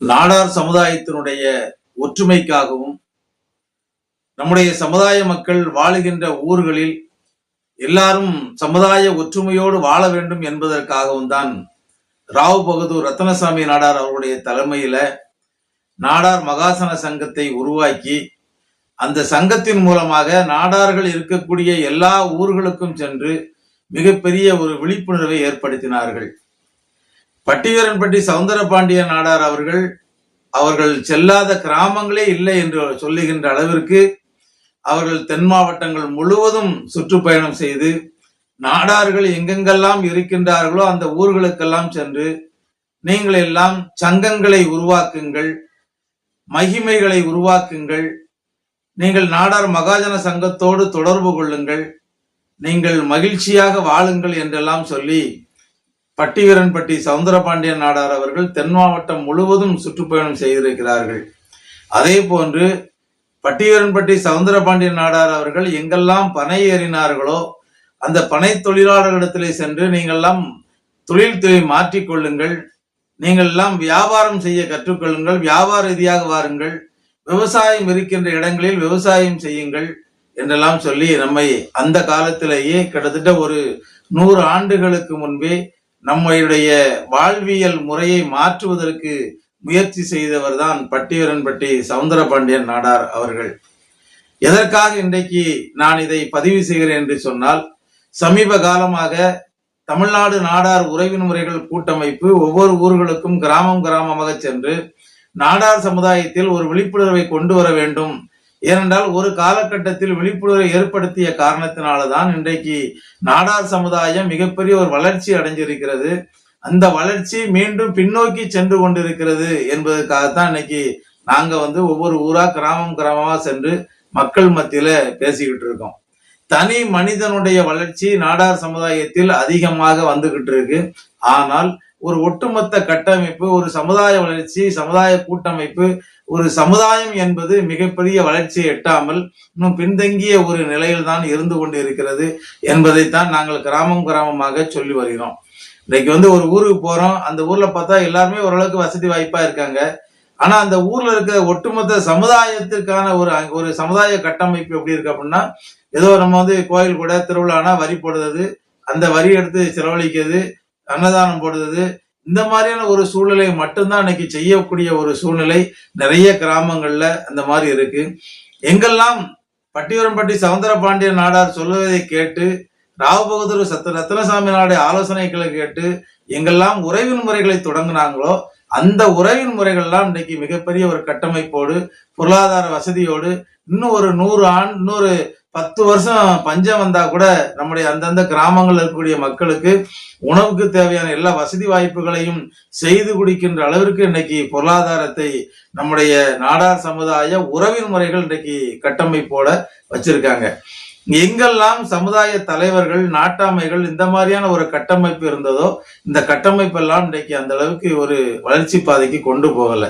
நாடார் சமுதாயத்தினுடைய ஒற்றுமைக்காகவும் நம்முடைய சமுதாய மக்கள் வாழுகின்ற ஊர்களில் எல்லாரும் சமுதாய ஒற்றுமையோடு வாழ வேண்டும் என்பதற்காகவும் தான் ராவ் பகதூர் ரத்னசாமி நாடார் அவருடைய தலைமையில நாடார் மகாசன சங்கத்தை உருவாக்கி அந்த சங்கத்தின் மூலமாக நாடார்கள் இருக்கக்கூடிய எல்லா ஊர்களுக்கும் சென்று மிகப்பெரிய ஒரு விழிப்புணர்வை ஏற்படுத்தினார்கள். பட்டிவீரன்பட்டி சவுந்தரபாண்டிய நாடார் அவர்கள் அவர்கள் செல்லாத கிராமங்களே இல்லை என்று சொல்லுகின்ற அளவிற்கு அவர்கள் தென் மாவட்டங்கள் முழுவதும் சுற்றுப்பயணம் செய்து நாடார்கள் எங்கெங்கெல்லாம் இருக்கின்றார்களோ அந்த ஊர்களுக்கெல்லாம் சென்று நீங்கள் எல்லாம் சங்கங்களை உருவாக்குங்கள் மகிமைகளை உருவாக்குங்கள் நீங்கள் நாடார் மகாஜன சங்கத்தோடு தொடர்பு கொள்ளுங்கள் நீங்கள் மகிழ்ச்சியாக வாழுங்கள் என்றெல்லாம் சொல்லி பட்டிவீரன்பட்டி சவுந்தரபாண்டியன் நாடார் அவர்கள் தென் மாவட்டம் முழுவதும் சுற்றுப்பயணம் செய்திருக்கிறார்கள். அதே போன்று பட்டிவீரன்பட்டி சவுந்தரபாண்டியன் நாடார் அவர்கள் எங்கெல்லாம் பனை ஏறினார்களோ அந்த பனை தொழிலாளர்களிடத்திலே சென்று நீங்கள்லாம் தொழில் துறை மாற்றிக்கொள்ளுங்கள் நீங்கள்லாம் வியாபாரம் செய்ய கற்றுக்கொள்ளுங்கள் வியாபார ரீதியாக வாருங்கள் விவசாயம் இருக்கின்ற இடங்களில் விவசாயம் செய்யுங்கள் என்றெல்லாம் சொல்லி நம்மை அந்த காலத்திலேயே கிட்டத்தட்ட ஒரு நூறு ஆண்டுகளுக்கு முன்பே நம்முடைய வாழ்வியல் முறையை மாற்றுவதற்கு முயற்சி செய்தவர் தான் பட்டிவரன்பட்டி சவுந்தரபாண்டியன் நாடார் அவர்கள். எதற்காக இன்றைக்கு நான் இதை பதிவு செய்கிறேன் என்று சொன்னால் சமீப காலமாக தமிழ்நாடு நாடார் உறவின் முறைகள் கூட்டமைப்பு ஒவ்வொரு ஊர்களுக்கும் கிராமம் கிராமமாக சென்று நாடார் சமுதாயத்தில் ஒரு விழிப்புணர்வை கொண்டு வர வேண்டும் ஏனென்றால் ஒரு காலகட்டத்தில் விழிப்புணர்வை ஏற்படுத்திய காரணத்தினால்தான் இன்றைக்கு நாடார் சமுதாயம் மிகப்பெரிய ஒரு வளர்ச்சி அடைஞ்சிருக்கிறது. அந்த வளர்ச்சி மீண்டும் பின்னோக்கி சென்று கொண்டிருக்கிறது என்பதற்காகத்தான் இன்னைக்கு நாங்க வந்து ஒவ்வொரு ஊரா கிராமம் கிராமமா சென்று மக்கள் மத்தியில பேசிக்கிட்டு இருக்கோம். தனி மனிதனுடைய வளர்ச்சி நாடார் சமுதாயத்தில் அதிகமாக வந்துகிட்டு இருக்கு. ஆனால் ஒரு ஒட்டுமொத்த கட்டமைப்பு ஒரு சமுதாய வளர்ச்சி சமுதாய கூட்டமைப்பு ஒரு சமுதாயம் என்பது மிகப்பெரிய வளர்ச்சியை எட்டாமல் இன்னும் பின்தங்கிய ஒரு நிலையில் தான் இருந்து கொண்டு இருக்கிறது என்பதைத்தான் நாங்கள் கிராமம் கிராமமாக சொல்லி வருகிறோம். இன்னைக்கு வந்து ஒரு ஊருக்கு போறோம். அந்த ஊர்ல பார்த்தா எல்லாருமே ஓரளவுக்கு வசதி வாய்ப்பா இருக்காங்க. ஆனா அந்த ஊர்ல இருக்க ஒட்டுமொத்த சமுதாயத்திற்கான ஒரு ஒரு சமுதாய கட்டமைப்பு எப்படி இருக்கு அப்படின்னா ஏதோ நம்ம வந்து கோயில் கூட திருவிழானா வரி போடுறது அந்த வரி எடுத்து செலவழிக்கிறது அன்னதானம் போடுறது. இந்த மாதிரியான ஒரு சூழ்நிலை மட்டும்தான் இன்னைக்கு செய்யக்கூடிய ஒரு சூழ்நிலை நிறைய கிராமங்கள்ல அந்த மாதிரி இருக்கு. எங்கெல்லாம் பட்டிவரம்பட்டி சவுந்தர பாண்டிய நாடார் சொல்வதை கேட்டு ராவ் பகதூர் சத்த ரத்னசாமி நாடைய ஆலோசனைகளை கேட்டு எங்கெல்லாம் உறவின் முறைகளை தொடங்கினாங்களோ அந்த உறவின் முறைகள்லாம் இன்னைக்கு மிகப்பெரிய ஒரு கட்டமைப்போடு பொருளாதார வசதியோடு இன்னும் ஒரு நூறு ஆண் இன்னொரு பத்து வருஷம் பஞ்சம் வந்தா கூட நம்முடைய அந்தந்த கிராமங்கள் இருக்கக்கூடிய மக்களுக்கு உணவுக்கு தேவையான எல்லா வசதி வாய்ப்புகளையும் செய்து குடிக்கின்ற அளவிற்கு இன்னைக்கு பொருளாதாரத்தை நம்முடைய நாடார் சமுதாய உறவின் முறைகள் இன்னைக்கு கட்டமைப்போட வச்சிருக்காங்க. எங்கெல்லாம் சமுதாய தலைவர்கள் நாட்டாமைகள் இந்த மாதிரியான ஒரு கட்டமைப்பு இருந்ததோ இந்த கட்டமைப்பெல்லாம் இன்றைக்கு அந்த அளவுக்கு ஒரு வளர்ச்சி பாதைக்கு கொண்டு போகல.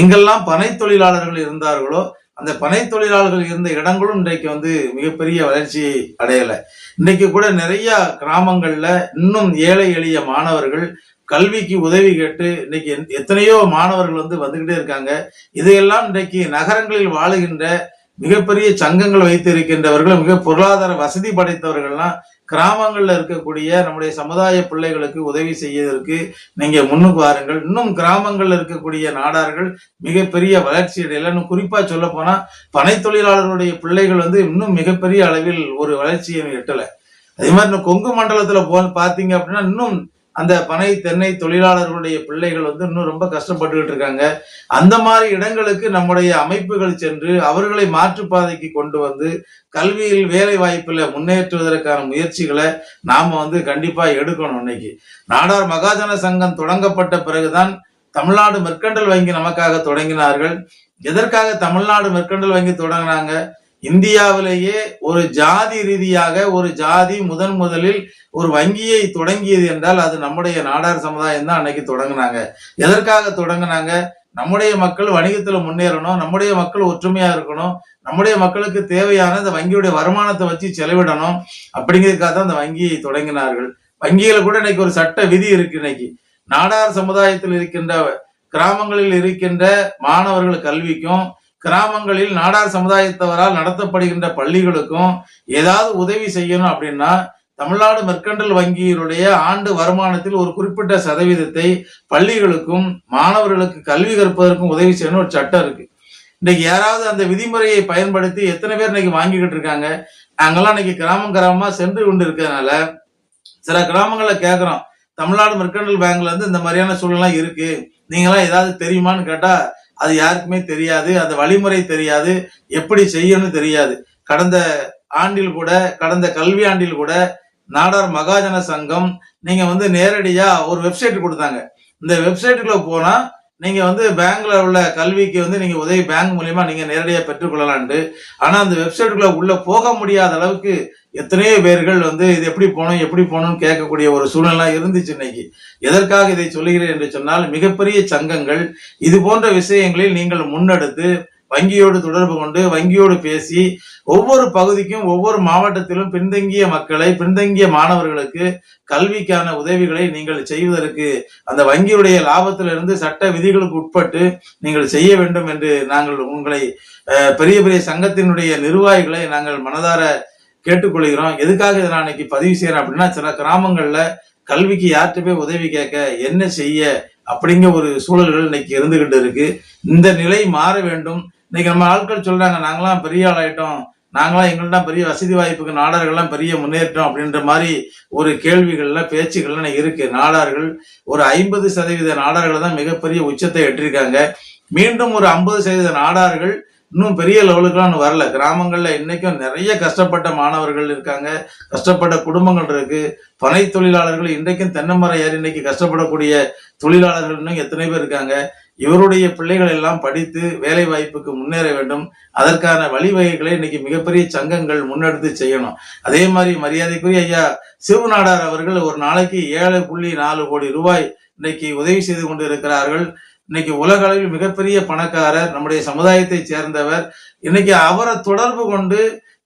எங்கெல்லாம் பனை தொழிலாளர்கள் இருந்தார்களோ அந்த பனை தொழிலாளர்கள் இருந்த இடங்களும் இன்றைக்கு வந்து மிகப்பெரிய வளர்ச்சி அடையலை. இன்னைக்கு கூட நிறைய கிராமங்கள்ல இன்னும் ஏழை எளிய மாணவர்கள் கல்விக்கு உதவி கேட்டு இன்னைக்கு எத்தனையோ மாணவர்கள் வந்து வந்துகிட்டே இருக்காங்க. இதையெல்லாம் இன்றைக்கு நகரங்களில் வாழுகின்ற மிகப்பெரிய சங்கங்கள் வைத்திருக்கின்றவர்கள் மிக பொருளாதார வசதி படைத்தவர்கள்லாம் கிராமங்களில் இருக்கக்கூடிய நம்முடைய சமுதாய பிள்ளைகளுக்கு உதவி செய்வதற்கு நீங்கள் முன்னுக்கு வாருங்கள். இன்னும் கிராமங்களில் இருக்கக்கூடிய நாடார்கள் மிகப்பெரிய வளர்ச்சி அடையல இன்னும் குறிப்பா சொல்ல போனால் பனை தொழிலாளர்களுடைய பிள்ளைகள் வந்து இன்னும் மிகப்பெரிய அளவில் ஒரு வளர்ச்சியை எட்டலை. அதே மாதிரி இந்த கொங்கு மண்டலத்தில் போ பார்த்தீங்க அப்படின்னா இன்னும் அந்த பனை தென்னை தொழிலாளர்களுடைய பிள்ளைகள் வந்து இன்னும் ரொம்ப கஷ்டப்பட்டுக்கிட்டு இருக்காங்க. அந்த மாதிரி இடங்களுக்கு நம்முடைய அமைப்புகள் சென்று அவர்களை மாற்றுப்பாதைக்கு கொண்டு வந்து கல்வியில் வேலை வாய்ப்பில் முன்னேற்றுவதற்கான முயற்சிகளை நாம் வந்து கண்டிப்பாக எடுக்கணும் இன்னைக்கு. நாடார் மகாஜன சங்கம் தொடங்கப்பட்ட பிறகுதான் தமிழ்நாடு மெற்கண்டல் வங்கி நமக்காக தொடங்கினார்கள். எதற்காக தமிழ்நாடு மெர்க்கண்டல் வங்கி தொடங்கினாங்க? இந்தியாவிலேயே ஒரு ஜாதி ரீதியாக ஒரு ஜாதி முதன் முதலில் ஒரு வங்கியை தொடங்கியது என்றால் அது நம்முடைய நாடார் சமுதாயம் தான் அன்னைக்கு தொடங்கினாங்க. எதற்காக தொடங்கினாங்க? நம்முடைய மக்கள் வணிகத்துல முன்னேறணும் நம்முடைய மக்கள் ஒற்றுமையா இருக்கணும் நம்முடைய மக்களுக்கு தேவையான இந்த வங்கியுடைய வருமானத்தை வச்சு செலவிடணும் அப்படிங்கிறதுக்காக தான் அந்த வங்கியை தொடங்கினார்கள். வங்கியில கூட இன்னைக்கு ஒரு சட்ட விதி இருக்கு இன்னைக்கு. நாடார் சமுதாயத்தில் இருக்கின்ற கிராமங்களில் இருக்கின்ற மாணவர்கள் கல்விக்கும் கிராமங்களில் நாடார் சமுதாயத்தவரால் நடத்தப்படுகின்ற பள்ளிகளுக்கும் ஏதாவது உதவி செய்யணும் அப்படின்னா தமிழ்நாடு மெர்கண்டல் வங்கியினுடைய ஆண்டு வருமானத்தில் ஒரு குறிப்பிட்ட சதவீதத்தை பள்ளிகளுக்கும் மாணவர்களுக்கு கல்வி கற்பதற்கும் உதவி செய்யணும் ஒரு சட்டம் இருக்கு. இன்னைக்கு யாராவது அந்த விதிமுறையை பயன்படுத்தி எத்தனை பேர் இன்னைக்கு வாங்கிக்கிட்டு இருக்காங்க? நாங்கெல்லாம் இன்னைக்கு கிராமம் கிராமமா சென்று கொண்டு இருக்கிறதுனால சில கிராமங்கள்ல கேட்குறோம் தமிழ்நாடு மெர்கண்டல் பேங்க்ல இருந்து இந்த மாதிரியான சூழ்நிலை இருக்கு. நீங்களாம் ஏதாவது தெரியுமான்னு கேட்டா அது யாருக்குமே தெரியாது அந்த வழிமுறை தெரியாது எப்படி செய்யணும்னு தெரியாது. கடந்த ஆண்டில் கூட கடந்த கல்வி ஆண்டில் கூட நாடார் மகாஜன சங்கம் நீங்க வந்து நேரடியா ஒரு வெப்சைட் கொடுத்தாங்க. இந்த வெப்சைட்டுக்குள்ள போனா நீங்க வந்து பேங்க்ல உள்ள கல்விக்கு வந்து நீங்க உதவி பேங்க் மூலியமா நீங்க நேரடியாக பெற்றுக்கொள்ளலாண்டு ஆனா அந்த வெப்சைட்டுக்குள்ள உள்ள போக முடியாத அளவுக்கு எத்தனையோ பேர்கள் வந்து இது எப்படி போகணும் எப்படி போகணும்னு கேட்கக்கூடிய ஒரு சூழ்நிலை இருந்துச்சு இன்னைக்கு. எதற்காக இதை சொல்லுகிறேன் என்று சொன்னால் மிகப்பெரிய சங்கங்கள் இது போன்ற விஷயங்களில் நீங்கள் முன்னெடுத்து வங்கியோடு தொடர்பு கொண்டு வங்கியோடு பேசி ஒவ்வொரு பகுதிக்கும் ஒவ்வொரு மாவட்டத்திலும் பின்தங்கிய மக்களை பின்தங்கிய மாணவர்களுக்கு கல்விக்கான உதவிகளை நீங்கள் செய்வதற்கு அந்த வங்கியுடைய லாபத்திலிருந்து சட்ட விதிகளுக்கு உட்பட்டு நீங்கள் செய்ய வேண்டும் என்று நாங்கள் உங்களை பெரிய பெரிய சங்கத்தினுடைய நிர்வாகிகளை நாங்கள் மனதார கேட்டுக்கொள்கிறோம். எதுக்காக இதை நான் இன்னைக்கு பதிவு செய்யறேன் அப்படின்னா சில கிராமங்கள்ல கல்விக்கு யார்கிட்ட போய் உதவி கேட்க என்ன செய்ய அப்படிங்கிற ஒரு சூழல்கள் இன்னைக்கு இருந்துகிட்டு இருக்கு. இந்த நிலை மாற வேண்டும். இன்னைக்கு நம்ம ஆட்கள் சொல்றாங்க நாங்களாம் பெரிய ஆளாயிட்டோம். நாங்களாம் எங்கள்தான் பெரிய வசதி வாய்ப்புக்கு நாடார்கள்லாம் பெரிய முன்னேற்றம் அப்படின்ற மாதிரி ஒரு கேள்விகள்ல பேச்சுகள்லாம் இருக்கு. நாடார்கள் ஒரு ஐம்பது சதவீத நாடார்கள் தான் மிகப்பெரிய உச்சத்தை எட்டிருக்காங்க மீண்டும் ஒரு ஐம்பது சதவீத நாடார்கள் இன்னும் பெரிய லெவலுக்குலாம் வரல. கிராமங்களில் இன்னைக்கும் நிறைய கஷ்டப்பட்ட மாணவர்கள் இருக்காங்க. கஷ்டப்பட்ட குடும்பங்கள் இருக்கு. பனை தொழிலாளர்கள் இன்றைக்கும் தென்னமரம் ஏறி இன்னைக்கு கஷ்டப்படக்கூடிய தொழிலாளர்கள் இன்னும் எத்தனை பேர் இருக்காங்க? இவருடைய பிள்ளைகள் எல்லாம் படித்து வேலை வாய்ப்புக்கு முன்னேற வேண்டும். அதற்கான வழிவகைகளை இன்னைக்கு மிகப்பெரிய சங்கங்கள் முன்னெடுத்து செய்யணும். அதே மாதிரி மரியாதைக்குரிய ஐயா சிவநாடார் அவர்கள் ஒரு நாளைக்கு ஏழு புள்ளி நாலு கோடி ரூபாய் இன்னைக்கு உதவி செய்து கொண்டு இருக்கிறார்கள் இன்னைக்கு உலக அளவில் மிகப்பெரிய பணக்காரர் நம்முடைய சமுதாயத்தை சேர்ந்தவர். இன்னைக்கு அவரை தொடர்பு கொண்டு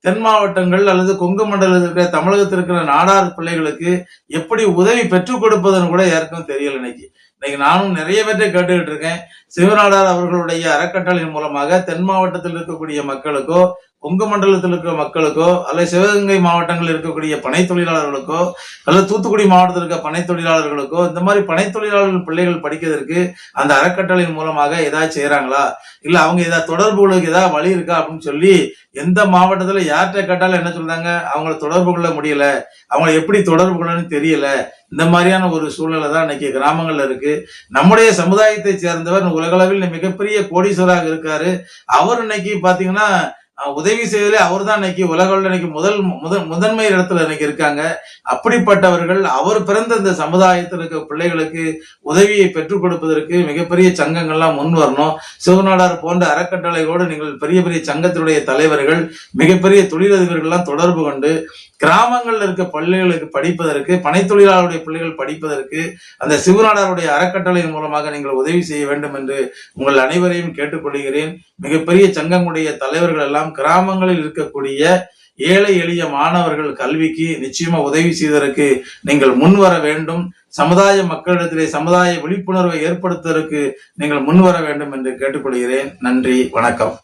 தென் மாவட்டங்கள் அல்லது கொங்கு மண்டலத்தில் இருக்கிற தமிழகத்தில் இருக்கிற நாடார் பிள்ளைகளுக்கு எப்படி உதவி பெற்றுக் கொடுப்பதுன்னு கூட யாருக்கும் தெரியல இன்னைக்கு. இன்னைக்கு நானும் நிறைய பேர்ட்ட கேட்டுக்கிட்டு இருக்கேன். சிவநாடார் அவர்களுடைய அறக்கட்டளையின் மூலமாக தென் மாவட்டத்தில் இருக்கக்கூடிய மக்களுக்கோ கொங்கு மண்டலத்தில் இருக்கிற மக்களுக்கோ அல்லது சிவகங்கை மாவட்டங்களில் இருக்கக்கூடிய பனை தொழிலாளர்களுக்கோ அல்லது தூத்துக்குடி மாவட்டத்தில் இருக்க பனை தொழிலாளர்களுக்கோ இந்த மாதிரி பனை தொழிலாளர்கள் பிள்ளைகள் படிக்கிறதுக்கு அந்த அறக்கட்டளையின் மூலமாக ஏதாவது செய்கிறாங்களா இல்லை அவங்க ஏதாவது தொடர்புகளுக்கு ஏதாவது வழி இருக்கா அப்படின்னு சொல்லி எந்த மாவட்டத்தில் யார்கிட்ட கேட்டாலும் என்ன சொல்றாங்க? அவங்கள தொடர்பு கொள்ள முடியல. அவங்கள எப்படி தொடர்பு கொள்ளணும்னு தெரியல. இந்த மாதிரியான ஒரு சூழ்நிலை தான் இன்னைக்கு கிராமங்கள்ல இருக்கு. நம்முடைய சமுதாயத்தை சேர்ந்தவர் உலகளவில் மிகப்பெரிய கோடீஸ்வராக இருக்காரு. அவர் இன்னைக்கு பாத்தீங்கன்னா உதவி செய்தலே அவர் தான் இன்னைக்கு உலகில் இன்னைக்கு முதல் முதல் முதன்மை இடத்துல இன்னைக்கு இருக்காங்க. அப்படிப்பட்டவர்கள் அவர் பிறந்த இந்த சமுதாயத்தில் இருக்க பிள்ளைகளுக்கு உதவியை பெற்றுக் கொடுப்பதற்கு மிகப்பெரிய சங்கங்கள்லாம் முன் வரணும். சிவநாடார் போன்ற அறக்கட்டளைகளோடு நீங்கள் பெரிய பெரிய சங்கத்தினுடைய தலைவர்கள் மிகப்பெரிய தொழிலதிபர்கள்லாம் தொடர்பு கொண்டு கிராமங்களில் இருக்க பள்ளிகளுக்கு படிப்பதற்கு பனைத்தொழிலாளருடைய பிள்ளைகள் படிப்பதற்கு அந்த சிவநாடாருடைய அறக்கட்டளை மூலமாக நீங்கள் உதவி செய்ய வேண்டும் என்று உங்கள் அனைவரையும் கேட்டுக்கொள்கிறேன். மிகப்பெரிய சங்கங்களுடைய தலைவர்கள் எல்லாம் எல்லாம் கிராமங்களில் இருக்கக்கூடிய ஏழை எளிய மாணவர்கள் கல்விக்கு நிச்சயமா உதவி செய்வதற்கு நீங்கள் முன்வர வேண்டும். சமுதாய மக்களிடத்திலே சமுதாய விழிப்புணர்வை ஏற்படுத்துவதற்கு நீங்கள் முன்வர வேண்டும் என்று கேட்டுக்கொள்கிறேன். நன்றி வணக்கம்.